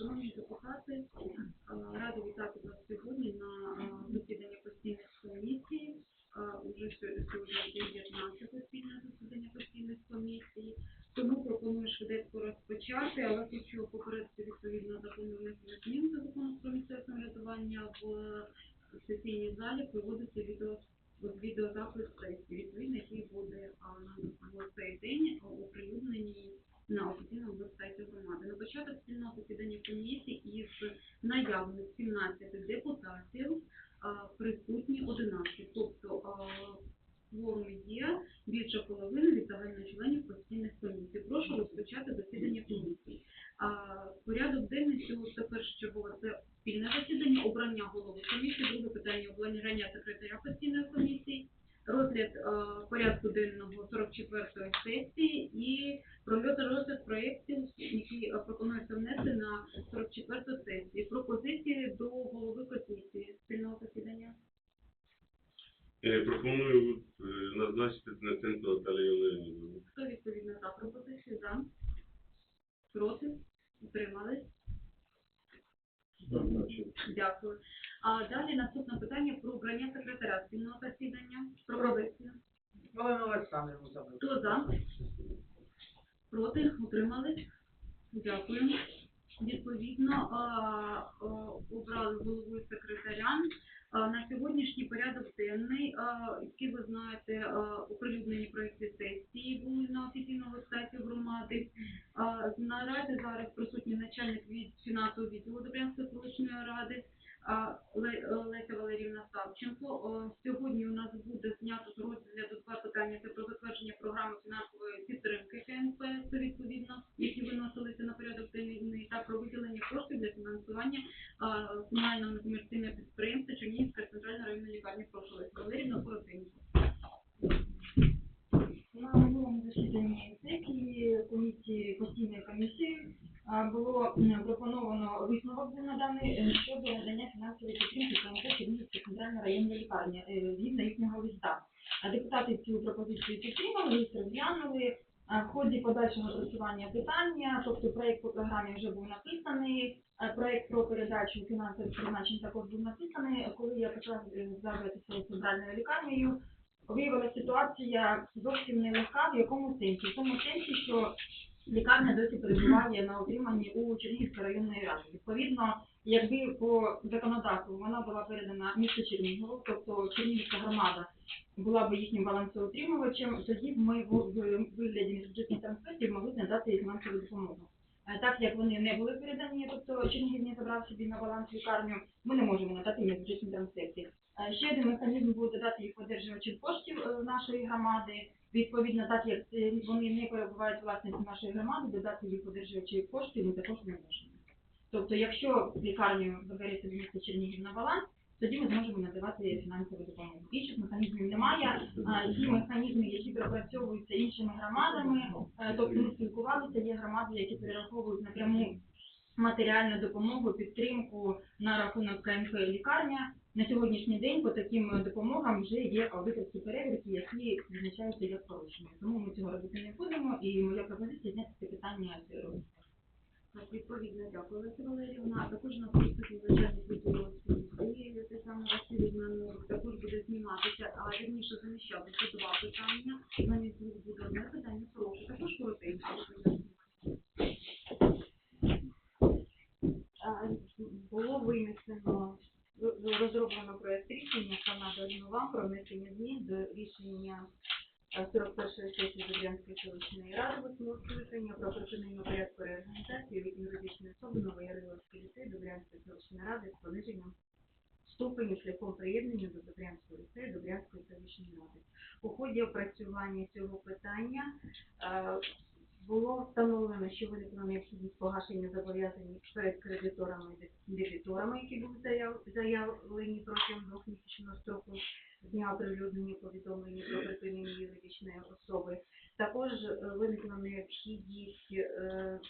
Шановні депутати, е, рада вітати вас сьогодні на е, засіданні постійних комісій. Е, Уже сьогодні 19 спільне засідання постійних комісій. Тому пропоную швидко розпочати, але хочу попередити відповідно закону змін до закону про місцеве самоврядування в сесійній залі проводиться відео відеозапис сесії, відповідно, який буде а, в цей день оприлюднений на офіційному веб-сайті громади. На початок спільного засідання комісії із наявних 17 депутатів присутні 11, тобто кворум є більше половини від загальних членів постійних комісій. Прошу розпочати засідання комісії. Порядок денний це першочергове це спільне засідання, обрання голови комісії, друге питання обрання секретаря постійної комісії, розгляд е, порядку денного 44-ї сесії і прольот розгляд проєктів, які е, пропонується внести на 44-ту сесію. Пропозиції до голови комісії спільного засідання. Е, Пропоную назначити Тнесенко Наталію Леонідовну. Хто відповідно за пропозицію? За? Проти? Утримались? Дякую. А далі наступне питання про обрання секретаря спільного засідання. Пропозиція. Олена Олександрівна забула. Хто за? Проти? Утримались? Дякую. Відповідно, а, а, обрали головою секретаря. На сьогоднішній порядок денний, який ви знаєте, оприлюднені проекти сесії були на офіційному сайті громади. Наразі зараз присутній начальник від фінансового відділу Добрянської селищної ради Леся Валерівна Савченко. Сьогодні у нас буде знято з розгляду два питання. Це про затвердження програми фінансової підтримки фінансування комунального некомерційного підприємства Чернігівська центральна районна лікарня. Прошу Леся Валерівна, коротенько. На минулому засіданні сесії комісії постійної комісії було пропоновано висновок був наданий е, щодо надання фінансової підтримки КМП Чернігівської центральної районної лікарні е, згідно їхнього листа. А депутати цю пропозицію підтримали, лист розглянули. А В ході подальшого опрацювання питання, тобто проект по програмі вже був написаний, а проект про передачу фінансових призначень також був написаний. Коли я почала е, зв'язуватися з центральною лікарнею, виявилася ситуація зовсім нелегка, в якому сенсі? В тому сенсі, що лікарня досі перебуває на отриманні у Чернігівської районної ради. Відповідно, якби по законодавству вона була передана місто Чернігово, тобто Чернігівська громада була б їхнім балансоутримувачем, тоді б ми в вигляді міжбюджетних трансфертів могли надати фінансову допомогу. Так як вони не були передані, тобто Чернігів не забрав собі на баланс лікарню, ми не можемо надати їм бюджетні трансферти. Ще один механізм буде додати їх одержувачів коштів е, нашої громади. Відповідно, так як е, вони не перебувають власності нашої громади, додати їх одержувачів коштів ми також не можемо. Тобто, якщо лікарню забереться з міста Чернігів на баланс, тоді ми зможемо надавати фінансову допомогу. Інших механізмів немає. Ті механізми, які пропрацьовуються іншими громадами, е, тобто ми спілкувалися, є громади, які перераховують напряму матеріальну допомогу, підтримку на рахунок КМП лікарня. На сьогоднішній день по таким допомогам вже є аудиторські перевірки, які відзначаються як порушення. Тому ми цього робити не будемо, і моя пропозиція зняти це питання з відповідно, дякую, Леся Валерівна. А також нас присутній начальник відділу освіти, те саме Василь Іванович, також буде зніматися, а вірніше заміщатися два питання. Замість двох буде одне питання, прошу. Також коротенько. Було винесено розроблено проект рішення Канада вам про внесення змін до рішення е, 41-ї сесії Добрянської селищної ради восьмого скликання про припинення порядку реорганізації від юридичної особи Новояриловський ліцей Добрянської селищної ради з пониженням ступеню шляхом приєднання до Добрянського ліцею Добрянської селищної ради. У ході опрацювання цього питання е, було встановлено, що виникла необхідність погашення зобов'язань перед кредиторами і дебіторами, які були заяв- заявлені протягом двохмісячного строку з дня оприлюднення повідомлення про припинення юридичної особи. Також е, виникла необхідність е,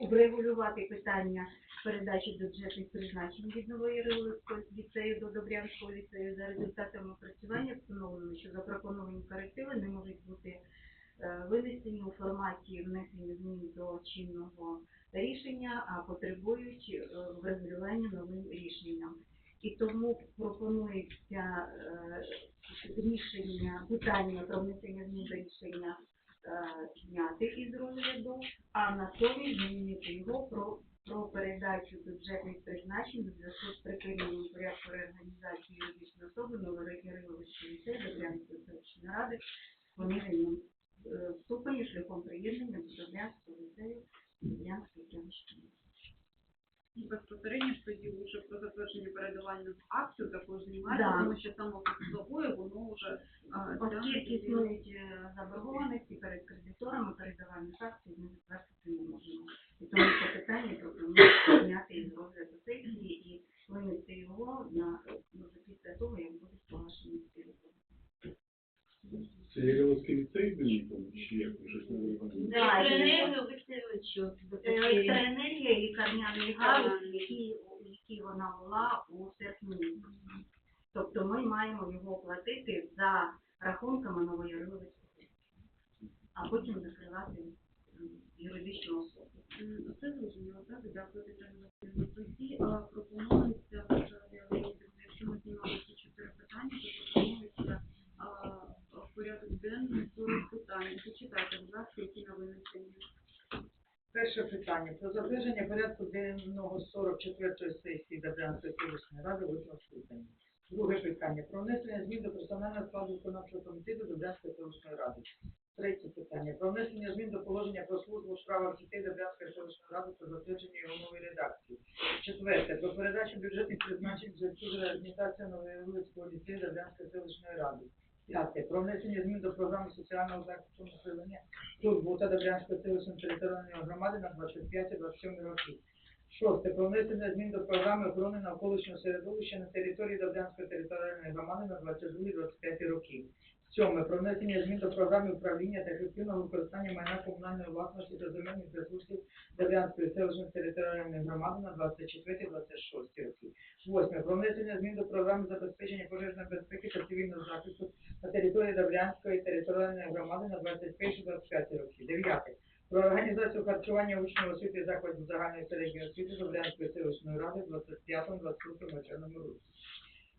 врегулювати питання передачі бюджетних призначень від Нової Риловського ліцею до Добрянського ліцею. За результатами опрацювання встановлено, що запропоновані корективи не можуть бути винесені у форматі внесення змін до чинного рішення, а потребують е, врегулювання новим рішенням. І тому пропонується е, рішення, питання про внесення змін до рішення е, зняти із розгляду, а натомість змінити його про, про передачу бюджетних призначень у зв'язку з припиненням порядку реорганізації юридичної особи Новорогіриловича ліцею до Брянської селищної ради з е, шляхом приєднання до Брянського ліцею Брянської селищної. І безпосередньо ж тоді вже про затвердження передавальних актів також знімається, Да. тому що само собою воно вже а, Оскільки існують е, заборгованості перед кредиторами, передавальних акцій ми затвердити не можемо. І тому це питання пропонується зняти із розгляду сесії і винести його на ну, вже після того, як буде ці роботи. Це Єльовський ліцей був чи як ви щось не розумієте? Да, Електроенергію виставили, Електроенергія і лікарняний галузь, які, які вона була у серпні. Тобто ми маємо його платити за рахунками нової Новояровицького, а потім закривати юридичну особу. Це зрозуміло, так? Дякую, Тетяна Васильівна. Тоді пропонується, якщо ми знімали ці чотири питання, то денний 40 питань. Почитайте, будь ласка, які на винесення. Перше питання. Про затвердження порядку денного 44-ї сесії Добрянської селищної ради 8 скликання. Друге питання. Про внесення змін до персонального складу виконавчого комітету Добрянської селищної ради. Третє питання. Про внесення змін до положення про службу у справах дітей Добрянської селищної ради та затвердження його нової редакції. Четверте. Про передачу бюджетних призначень в зв'язку з реорганізацією Новоявицького ліцею Добрянської селищної ради. П'яте. Про внесення змін до програми соціального захисту населення Турбота Добрянської селищної територіальної громади на 25-27 роки. Шосте. Про внесення змін до програми охорони навколишнього середовища на території Добрянської територіальної громади на 22-25 роки. Сьоме. Про внесення змін до програми управління та ефективного використання майна комунальної власності та земельних ресурсів Добрянської селищної територіальної громади на 24-26 роки. Восьме. Про змін до програми забезпечення пожежної безпеки та цивільного захисту на території Добрянської територіальної громади на 21-25 роки. Дев'яте. Про організацію харчування учнів освіти закладів загальної середньої освіти Добрянської селищної ради в 25-26 навчальному році.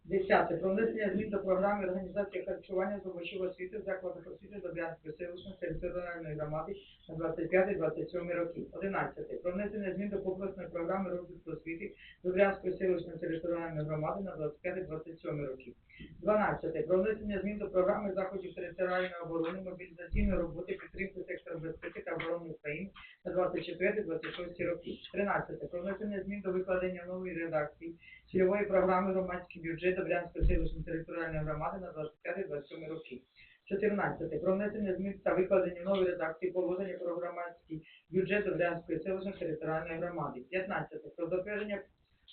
Десяте. Про внесення змін до програми організації харчування здобувачів освіти в закладах освіти Добрянської селищної територіальної громади на 25-27 роки. Одинадцяте. Про внесення змін до комплексної програми розвитку освіти Добрянської селищної територіальної громади на 25-27 роки. 12. Про внесення змін до програми заходів територіальної оборони, мобілізаційної роботи, підтримки сектору безпеки та оборони України 24-26 роки. 13. Про внесення змін до викладення нової редакції цільової програми громадський бюджет Добрянської селищної територіальної громади на 25-27 роки. 14. Про внесення змін та викладення нової редакції положення про громадський бюджет Добрянської селищної територіальної громади. 15. Про затвердження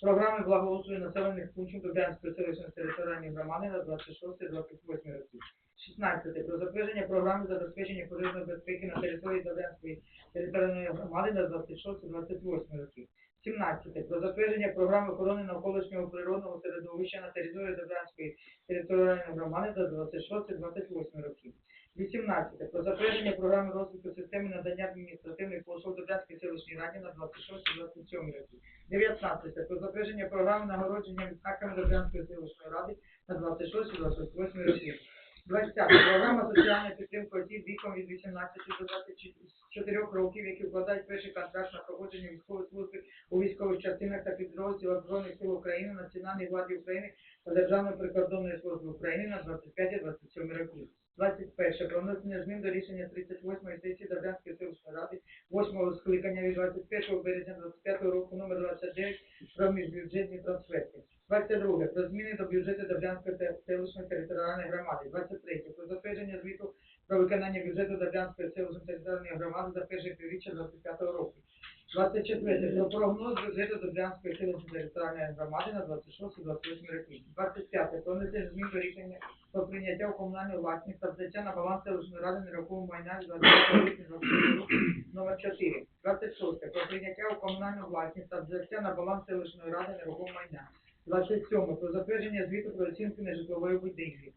програми благоустрою населених пунктів Добрянської селищної територіальної громади на 26-28 роки. 16. Про затвердження програми забезпечення пожежної безпеки на території Добрянської територіальної громади на 26-28 роки. 17. Про затвердження програми охорони навколишнього природного середовища на території Добрянської територіальної громади на 26-28 роки. 18. Про затвердження програми розвитку системи надання адміністративних послуг Добрянській селищній раді на 26-27 роки. 19. Про затвердження програми нагородження відзнаками Добрянської селищної ради на 26-28 роки. 20. Програма соціальної підтримки осіб віком від 18 до 24 років, які вкладають перший контракт на проходження військової служби у військових частинах та підрозділах Збройних сил України, Національної гвардії України та Державної прикордонної служби України на 25-27 роки. 21. Про внесення змін до рішення 38-ї сесії Добрянської селищної ради 8 скликання від 21 березня 25 року номер 29 про міжбюджетні трансферти. 22. Про зміни до бюджету Добрянської те- селищної територіальної громади. 23. Про затвердження звіту про виконання бюджету Добрянської селищної територіальної громади за перше півріччя 25 року. 24. Про прогноз бюджету Добрянської селищної територіальної громади на 26-28 роки. 25. Про внесення змін до рішення про прийняття у комунальну власність та взяття на баланс селищної ради нерухомого майна від 25 липня року номер 4. 26. Про прийняття у комунальну власність та взяття на баланс селищної ради нерухомого майна. 27. Про затвердження звіту про оцінку нежитлової будівлі.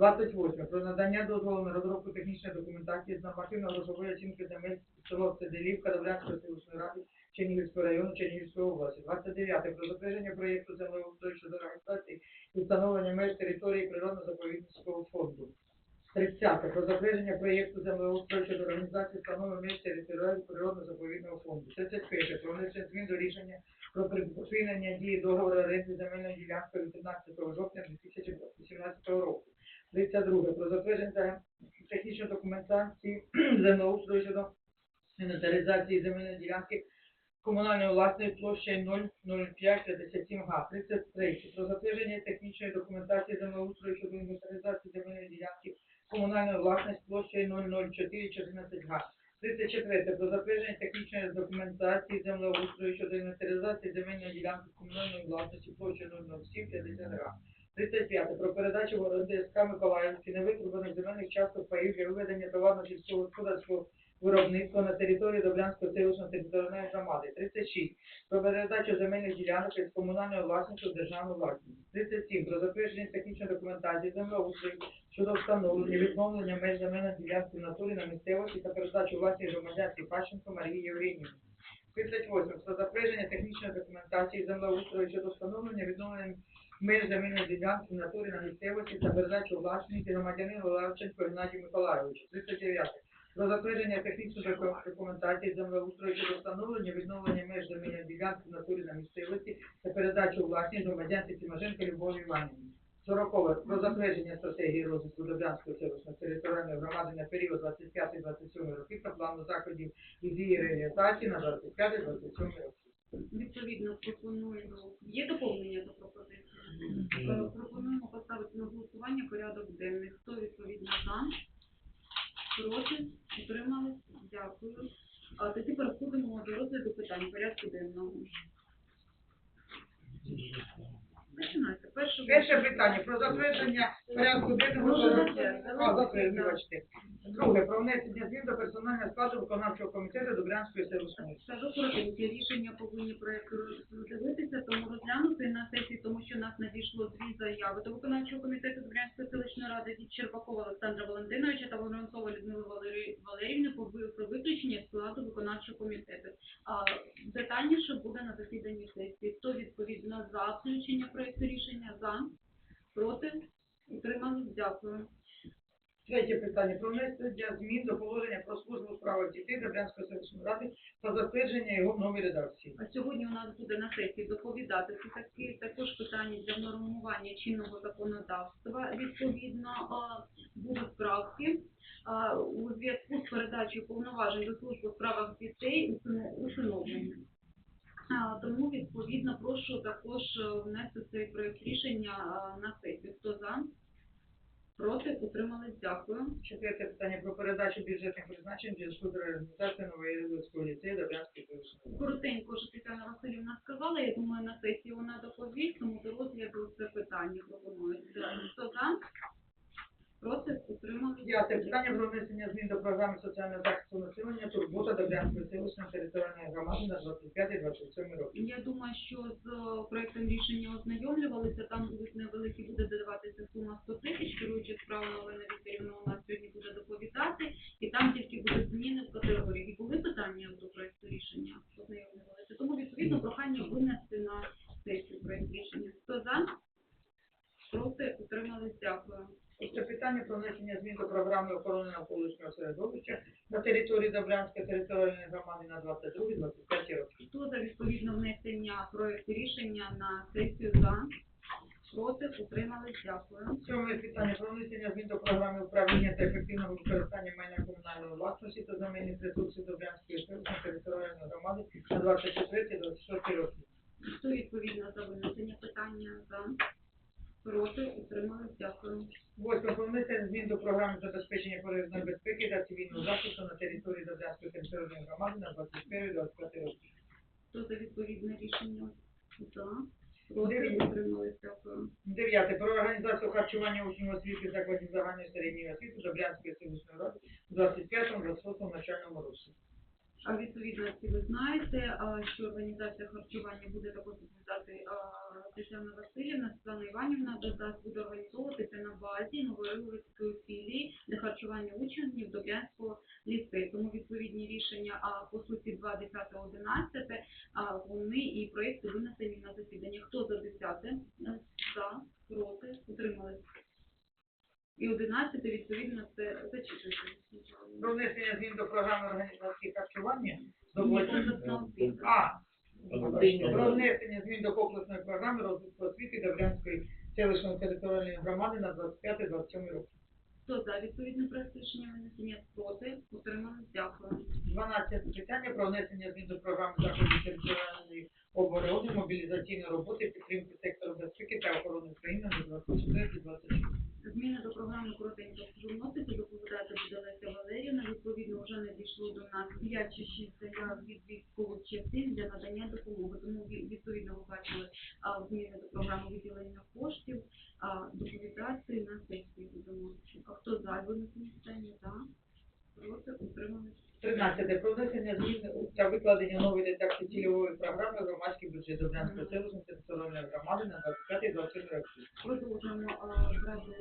28. Про надання дозволу на розробку технічної документації з нормативно-грошової оцінки земель село Цеделівка Добрянської селищної ради Чернігівського району Чернігівської області. 29. Про затвердження проєкту землеустрою щодо організації і встановлення меж території природно-заповідницького фонду. 30. Про затвердження проєкту землеустрою щодо організації встановлення меж території природно-заповідного фонду. 31. Про внесення змін до рішення про припинення дії договору оренди земельної ділянки від 15 жовтня 2017 року. 32. Про затвердження технічної документації землеустрою щодо інвентаризації земельної ділянки комунальної власної площею 00557 га. 33. Про затвердження технічної документації землеустрою щодо інвентаризації земельної ділянки комунальної власності площею 00414 га. 34. Про затвердження технічної документації землеустрою щодо інвентаризації земельної ділянки комунальної власності площею 00750 га. 35. Про передачу в оренду СК Миколаївські невитребуваних земельних часток паїв для виведення товарно сільського господарського виробництва на території Добрянської селищної територіальної громади. 36. Про передачу земельних ділянок із комунальної власності в державну власність. 37. Про затвердження технічної документації землеустрою щодо встановлення відновлення меж земельної ділянки в натурі на місцевості та передачу власної громадянці Пащенко Марії Євгенівні. 38. Про затвердження технічної документації землеустрою щодо встановлення відновлення меж земельної ділянки натурі на місцевості та передачу власності громадянину Левченко Геннадію Миколайовичу. 39. Про затвердження технічної доку- документації землеустрою щодо встановлення відновлення меж земельної ділянки натурі на місцевості та передачу власність громадянці Тимошенко Любові Іванівні. 40. Про затвердження стратегії розвитку Добрянської селищної територіальної громади на період 25-27 роки та плану заходів із її реалізації на 25-27 роки. Відповідно, пропоную. Є доповнення до пропозиції? Пропонуємо поставити на голосування порядок денний. Хто відповідно за? Проти? Утримались? Дякую. А тоді переходимо до розгляду питань порядку денного. Починайте. Перше, Перше питання про затвердження порядку денного. Може, А, Друге, про внесення змін до персонального складу виконавчого комітету Добрянської селищної. Скажу коротенько, рішення повинні проєкту роздивитися, тому розглянути на сесії, тому що нас надійшло дві заяви до виконавчого комітету Добрянської селищної ради від Черпакова Олександра Валентиновича та Воронцова Людмили Валерії- Валеріївни по ви- про виключення складу виконавчого комітету. А детальніше буде на засіданні сесії. Хто відповідно за включення проєкту рішення? За? Проти? Утримались? Дякую. Третє питання про внесення змін до положення про службу у справах дітей Добрянської селищної ради та затвердження його в новій редакції. А сьогодні у нас буде на сесії доповідати такі також питання для нормування чинного законодавства. Відповідно, будуть правки у зв'язку з передачею повноважень до служби у справах дітей усино- усиновлення. Тому відповідно прошу також е, внести цей проект рішення на сесію. Хто за? Проти? Утримались? Дякую. Четверте питання про передачу бюджетних призначень для зв'язку з реалізацією Новоєвського ліцею Добрянської селищної. Коротенько, що Тетяна Васильівна сказала, я думаю, на сесії вона доповість, тому до розгляду це питання пропонується. Хто за? Проти? Утримались? П'яте питання про внесення змін до програми соціального захисту населення Турбота Добрянської селищної територіальної громади на 25-27 роки. Я думаю, що з е, проектом рішення ознайомлювалися, там будуть невеликі, буде додаватися сума 100 тисяч, керуючи справою Олена Вікторівна у нас сьогодні буде доповідати, і там тільки будуть зміни в категорії. І були питання до проекту рішення, ознайомлювалися. Тому, відповідно, прохання винести на сесію проект рішення. Хто за? Проти? Утримались? Дякую. Це питання про внесення змін до програми охорони навколишнього середовища на території Добрянської територіальної громади на 22-25 роки. Хто за відповідне внесення проекту рішення на сесію за? Проти? Утримались? Дякую. Сьоме питання про внесення змін до програми управління та ефективного використання майна комунальної власності та земельних ресурсів Добрянської територіальної громади на 24-26 роки. Хто відповідно за винесення питання за? Проти? Утримались? Дякую. Восьме про внесення змін до програми забезпечення пожежної безпеки та цивільного захисту на території Добрянської територіальної громади на 21-25 роки. Хто за відповідне рішення за? Проти? Дев'ять. Дякую. Дев'яте. Про організацію харчування учнів освіти закладів загальної середньої освіти Добрянської селищної ради у 25-26 навчальному році. А відповідно, всі ви знаєте, що організація харчування буде також відповідати Тетяна Васильівна, Світлана Іванівна, додасть буде організовуватися на базі Новоиловської філії для харчування учнів Добрянського ліцею. Тому відповідні рішення, по суті 2, 10, 11, вони і проєкти винесені на засідання. Хто за 10? Е, За, проти, утримались. І 11, відповідно, це зачитується. Про внесення змін до програми організації харчування. Основу. А, про внесення змін до комплексної програми розвитку освіти Добрянської селищної територіальної громади на 25-27 роки. Хто за відповідне проект винесення проти, утримались, дякую. 12 питання про внесення змін до програми заходів територіальної оборони, мобілізаційної роботи, підтримки сектору безпеки та охорони України на 24-26. Зміни до програми коротенько вносити, доповідати буде Леся Валеріївна. Відповідно, вже надійшло до нас 5 чи 6 заяв від військових частин для надання допомоги. Тому відповідно ви бачили зміни до програми виділення коштів, доповідати на сесії будемо. А хто за винесення питання? За. Проти, утримались. 13. Про внесення змін та викладення нової редакції цільової програми громадський бюджет Добрянської селищної територіальної громади на 25-27 роки. Продовжуємо а, зразу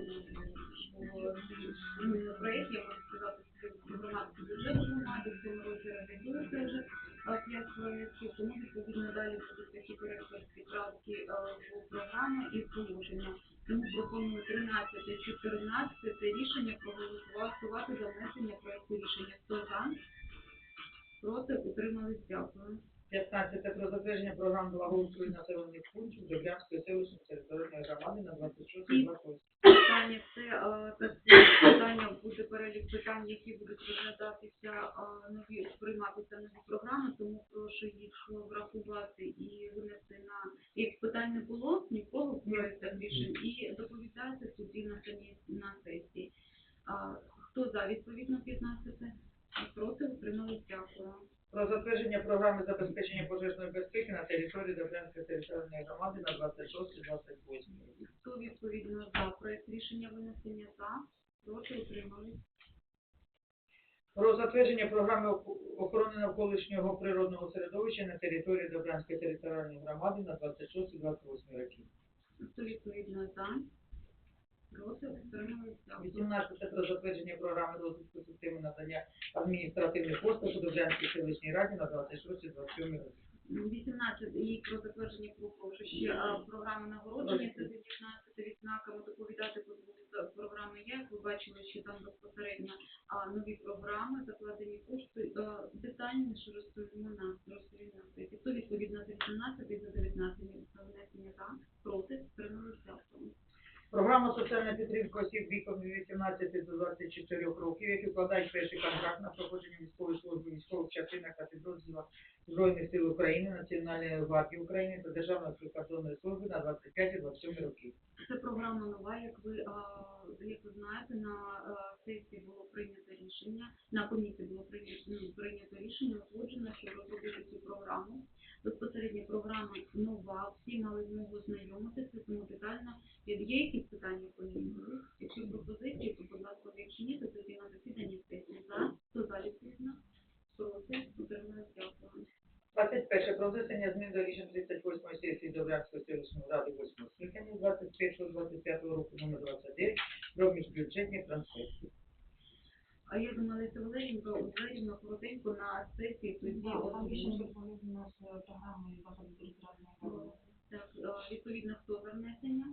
проєкт, я можу сказати, що громадський бюджет громади в цьому році реалізується вже а, п'ять проєктів, тому відповідно далі будуть такі коректорські правки в програми і в положення. Тому пропоную 13 14 рішення проголосувати за внесення проєкту рішення. Хто за? Проти? Утримались? Дякую. 15. Про затвердження програм благоустрою населених пунктів Добрянської селищної територіальної громади на 26-28. Питання це е, таке питання буде перелік питань, які будуть розглядатися е, нові прийматися нові програми, тому прошу їх врахувати і винести на як питань не було нікого рішень і доповідати тоді на сесії. А, хто за відповідно 15? Проти утримались дякую. Про затвердження програми забезпечення пожежної безпеки на території Добрянської територіальної громади на 26-28. Хто відповідно за проект рішення винесення за, проти утримались. Про затвердження програми охорони навколишнього природного середовища на території Добрянської територіальної громади на 26-28 роки. Хто відповідно за, проти? Утримались? 18 про затвердження програми розвитку системи надання адміністративних послуг у Добрянській селищній раді на 26-27 роки. 18 і про затвердження прошу ще а, програми нагородження, це 19 відзнаками доповідати по звуку програми є. Як ви бачили, що там безпосередньо а, нові програми, закладені кошти, а, детальніше розповімо на Програма соціальної підтримки осіб віком від 18 до 24 років, які вкладають перший контракт на проходження військової служби військових частинах та підрозділах Збройних сил України, Національної гвардії України та Державної прикордонної служби на 25-27 роки. Це програма нова, як ви, як ви знаєте, на сесії було прийнято рішення, на комісії було прийнято, ну, прийнято рішення, узгоджено, щоб розробити цю програму. Безпосередньо програма нова, всі мали змогу знайомитися, тому детально. Є якісь питання по ній? Якщо пропозиції, то, будь ласка, якщо ні, то тоді на засіданні сесії. За, хто за відповідно? Проти, утримує, дякую. 21. Про внесення змін до рішень 38 сесії Добрянської селищної ради 8 скликання 21-25 року номер 29 про міжбюджетні трансферти. А я думала, Леся Валеріївна, Валеріївна коротенько на сесії, тоді там рішення пов'язано з програмою заходу територіальної. Так, е, відповідно, хто за внесення?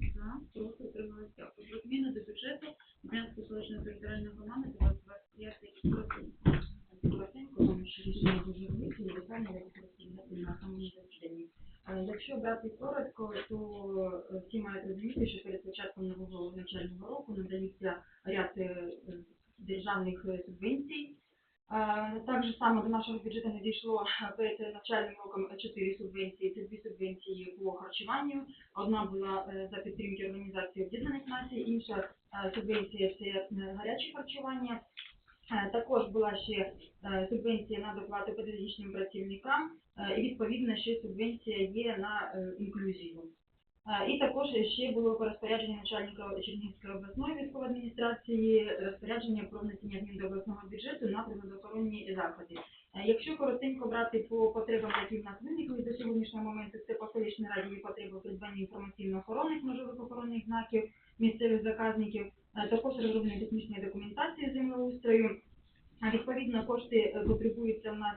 За, проти, утримались, дякую. Про зміни до бюджету Брянської селищної територіальної громади 25 років. Коротенько, тому що рішення дуже велике, і детально я буду розповідати на самому засіданні. Е, Якщо брати коротко, то е, всі мають розуміти, що перед початком нового навчального року надається ряд е, державних е, субвенцій. Е, Так же само до нашого бюджету надійшло перед навчальним роком чотири субвенції. Це дві субвенції по харчуванню. Одна була е, за підтримки Організації Об'єднаних Націй, інша е, субвенція це гаряче харчування. Також була ще субвенція на доплату педагогічним працівникам, і відповідно ще субвенція є на інклюзію. Е, І також ще було по розпорядженню начальника Чернігівської обласної військової адміністрації розпорядження про внесення змін до обласного бюджету на природоохоронні заходи. Е, Якщо коротенько брати по потребам, які в нас виникли до сьогоднішнього моменту, це по селищній раді є потреби придбання інформаційно-охоронних межових охоронних знаків місцевих заказників, е, також розроблення технічної документації землеустрою. Відповідно, кошти потребуються в нас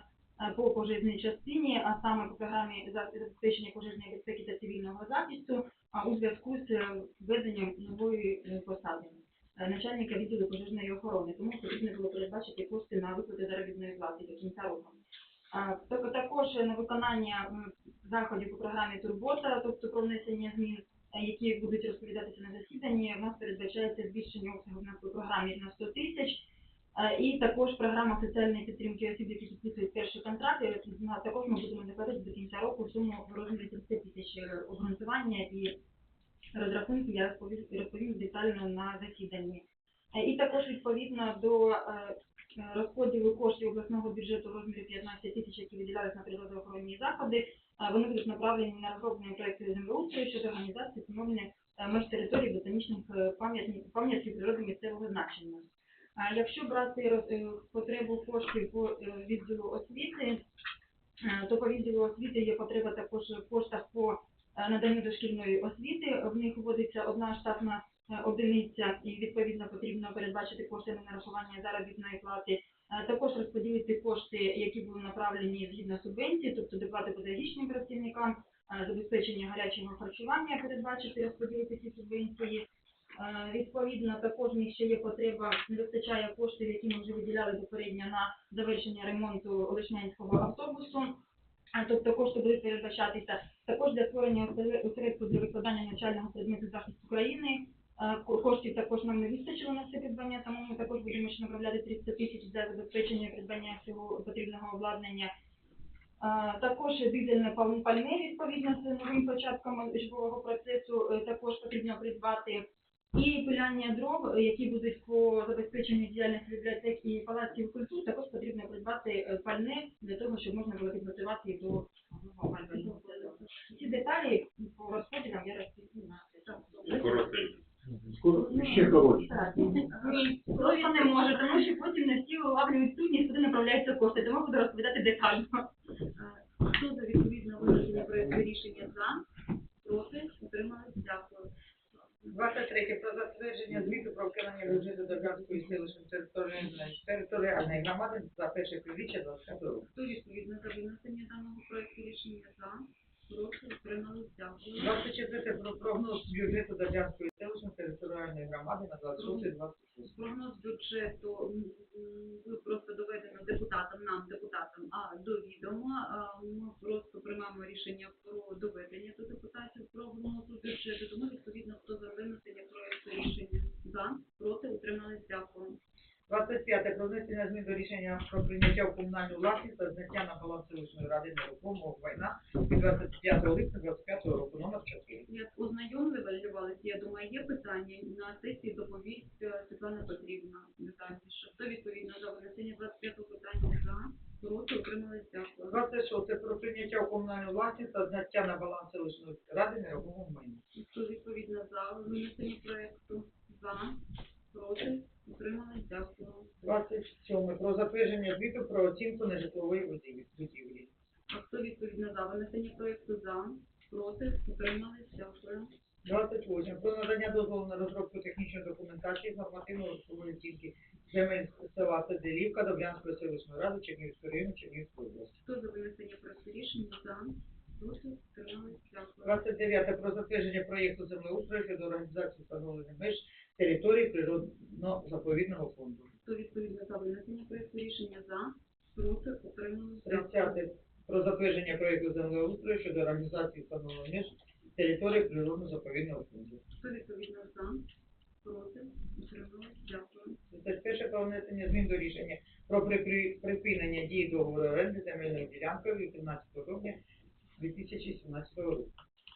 по пожежній частині, а саме по програмі за- забезпечення пожежної безпеки та цивільного захисту, у зв'язку з е, введенням нової е, посади е, начальника відділу пожежної охорони. Тому потрібно було передбачити кошти на виплати заробітної плати до кінця року. А, Також на виконання заходів по програмі Турбота, тобто про внесення змін, е, які будуть розповідатися на засіданні, у нас передбачається збільшення обсягу на програмі на 100 тисяч. Е, І також програма соціальної підтримки осіб, які підписують перші контракти. Також ми будемо накладати до кінця року суму в розмірі 30 тисяч обґрунтування і розрахунки я розповім, детально на засіданні. Е, І також відповідно до е, розподілу коштів обласного бюджету в розмірі 15 тисяч, які виділялись на природоохоронні заходи, вони будуть направлені на розроблення проєкту землеустрою щодо організації встановлення меж територій ботанічних пам'ятків природи місцевого значення. А якщо брати е, потребу коштів по е, відділу освіти, е, то по відділу освіти є потреба також в коштах по наданню дошкільної освіти. В них вводиться одна штатна одиниця і відповідно потрібно передбачити кошти на нарахування заробітної плати. Також розподілити кошти, які були направлені згідно субвенції, тобто доплати педагогічним працівникам, забезпечення гарячого харчування, передбачити розподілити ці субвенції. Е, Відповідно, також в них ще є потреба, не вистачає коштів, які ми вже виділяли попередньо на завершення ремонту Лишнянського автобусу. Тобто кошти будуть передбачатися також для створення осередку для викладання навчального предмету захисту країни. Е, Коштів також нам не вистачило на це придбання, тому ми також будемо ще направляти 300 тисяч для забезпечення придбання всього потрібного обладнання. Е, Також дизельне пальне, відповідно, з новим початком житлового процесу, е, також потрібно придбати. І пиляння дров, е, які будуть по забезпеченню діяльності бібліотек і палаців культур, також потрібно придбати е, пальне для того, щоб можна було підготувати до опалювального сезону. Ці деталі по розподілам я розповім на Коротенько. Ще коротше. Так, Ні, просто не може, тому що потім не всі улавлюють сутність, куди направляються кошти, тому буду розповідати детально. Е, Хто за відповідне винесення проекту рішення за, проти, утримались, дякую. 23. Про затвердження звіту про виконання бюджету Державської селищної територіальної територіальної громади за перше півріччя 25 року. Хто відповідно за винесення даного проекту рішення за, проти, утримались, дякую. 24. Про прогноз бюджету Державської селищної територіальної громади на 26-26. Прогноз бюджету м, просто доведено депутатам, нам, депутатам, а до відома. Ми просто приймаємо рішення про доведення до депутатів прогнозу бюджету. Тому відповідно хто за винесення проекту рішення за, проти, утримались, дякую. 25. Про внесення змін до рішення про прийняття в комунальну власність та зняття на баланс селищної ради нерухомого майна від 25 липня 25 року, номер 4. Я ознайомлювалися, я думаю, є питання на сесії доповість е, Світлана Петрівна детальніше. Хто відповідно за винесення 25 питання за, проти, утримались, дякую. 26. Про прийняття в комунальну власність та зняття на баланс селищної ради нерухомого майна. Хто відповідно за винесення проекту за, проти, утримались, дякую. 27. Про затвердження звіту про оцінку нежитлової будівлі. хто відповідно за винесення проекту за, проти, утримались, дякую. 28. Про надання дозволу на розробку технічної документації з нормативно-грошової оцінки земель села Саделівка Добрянської селищної ради Чернігівського району Чернігівської області. Хто за винесення проекту рішення за, проти, утримались, дякую. 29. Про затвердження проєкту землеустрою щодо організації встановлення меж території природно-заповідного фонду. Хто відповідно за винесення проекту рішення за, проти, дякую. 30. Про затвердження проєкту землеустрою щодо організації встановлення території природно-заповідного фонду. Хто відповідно за, проти, утримались, дякую. 31. Про внесення змін до рішення про припинення дії договору оренди земельною ділянкою від 17 грудня 2017 року.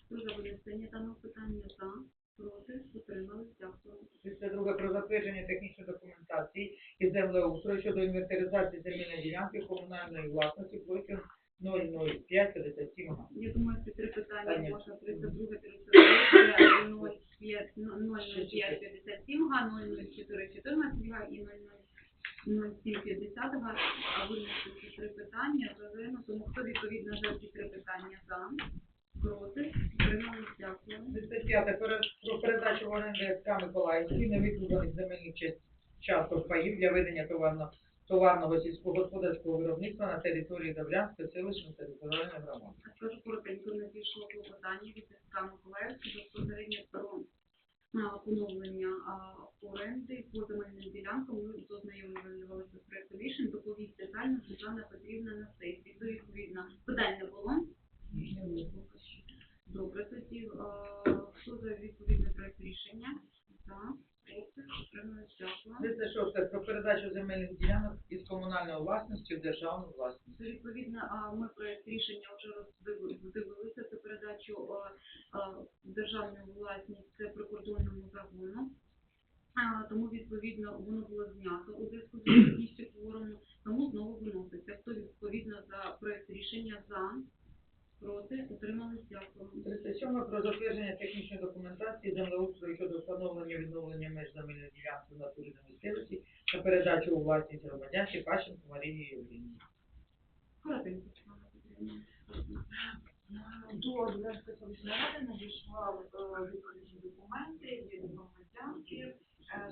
Хто винесення даного питання за, проти, утримались, дякую. 32. Про затвердження технічної документації і землеустрою щодо інвентаризації земельної ділянки комунальної власності площею 00557 га. Я думаю, ці три питання можна 32, 33, 05, 005, 57 га, 004, 14 га і 0750 а винести ці три питання тому хто відповідно за ці три питання за, проти. 35. Пере- Про передачу в оренду СК Миколаївській невикуплених земельних част- часток паїв для ведення товарно- товарного сільськогосподарського виробництва на території Добрянської селищної територіальної громади. Скажу коротенько, надійшло клопотання від СК Миколаївського безпосередньо про поновлення оренди по земельним ділянкам. Ми дознайомлювалися з проектом рішень, доповість детально Світлана Петрівна на сесії. Відповідно питань не було. Добре, тоді хто за відповідний проект рішення? За, проти, утримались, дякую. 36. Про передачу земельних ділянок із комунальної власності в державну власність. Це, Відповідно, ми проект рішення вже роздивилися, це передачу державну власність це прикордонному загону. Тому, відповідно, воно було знято у зв'язку з відсутністю кворуму, тому знову виноситься. Хто відповідно за проект рішення за, проти, утримались, дякую. 37. Про затвердження технічної документації землеустрою щодо встановлення відновлення меж земельної ділянки в натурі на місцевості та передачу у власність громадянці Пащенко Марії Євгенії. Коротенько, До Ділянської селищної ради надійшла е, відповідні документи від громадянки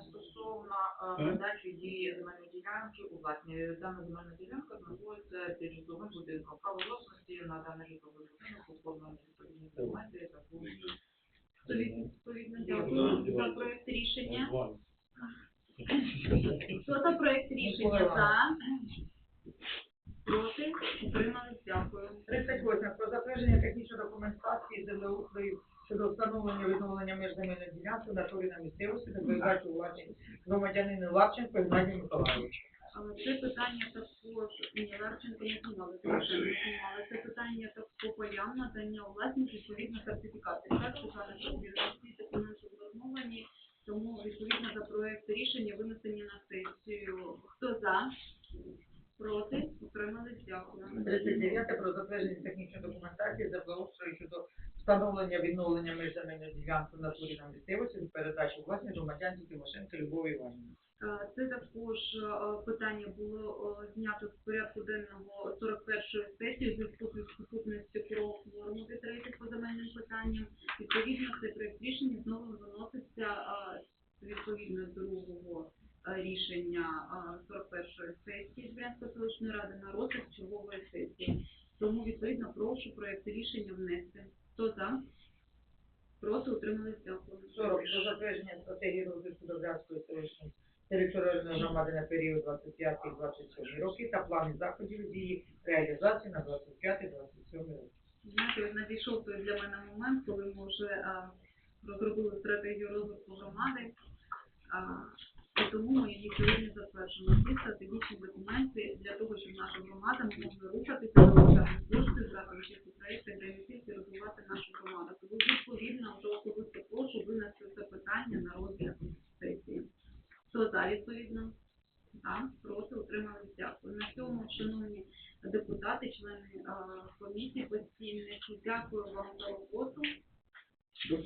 стосовно е, передачі дії земельної ділянки у власні. Дана земельна ділянка знаходиться під житловим будинком. Право власності на даний житловий будинок оформлені відповідні документи та відповідно дякую за проект рішення. Хто за проект рішення за? Проти? Утримались? Дякую. 38. Про затвердження технічної документації землеустрою щодо встановлення відновлення меж земельної ділянки в натурі на місцевості та передачу у власність громадянину Лапченко Геннадію Миколаївичу. Але це питання також ні, Ларченко не знімали, тому що не знімали. Це питання так по полям надання у власність відповідно сертифікації. Так, Світлана Петрівна, всі документи сформовані, тому відповідно за проект рішення винесені на сесію. Хто за? Проти? Утримались? Дякую. 39. Про затвердження технічної документації землеустрою щодо встановлення відновлення меж земельної ділянки в натурі на місцевості та передачу у власність громадянці Тимошенко Любові Іванівні. Е, Це також е, питання було е, знято з порядку денного 41-ї сесії зв'язку з відсутністю кворуму підтримки по земельним питанням. Відповідно, цей проект рішення знову виноситься відповідно другого рішення е, 41-ї сесії Збрянської селищної ради на розгляд чергової сесії. Тому, відповідно, прошу проект рішення внести. Хто за? Проти утримались дякую. 40. Про затвердження стратегії розвитку Добрянської селищної територіальної громади на період 25-27 роки та плани заходів з її реалізації на 25-27 роки. Знаєте, ось надійшов той для мене момент, коли ми вже а, розробили стратегію розвитку громади, а, і тому ми її сьогодні затверджуємо. Всі стратегічні документи для того, щоб наша громада могла рухатися, залучати кошти, брати участь у проєктах, де не тільки розвивати нашу громаду. Тому відповідно вже особисто прошу винести це питання на розгляд сесії. Хто за відповідно? За, проти, утримались, дякую. На цьому, шановні депутати, члени комісії постійних, дякую вам за роботу. До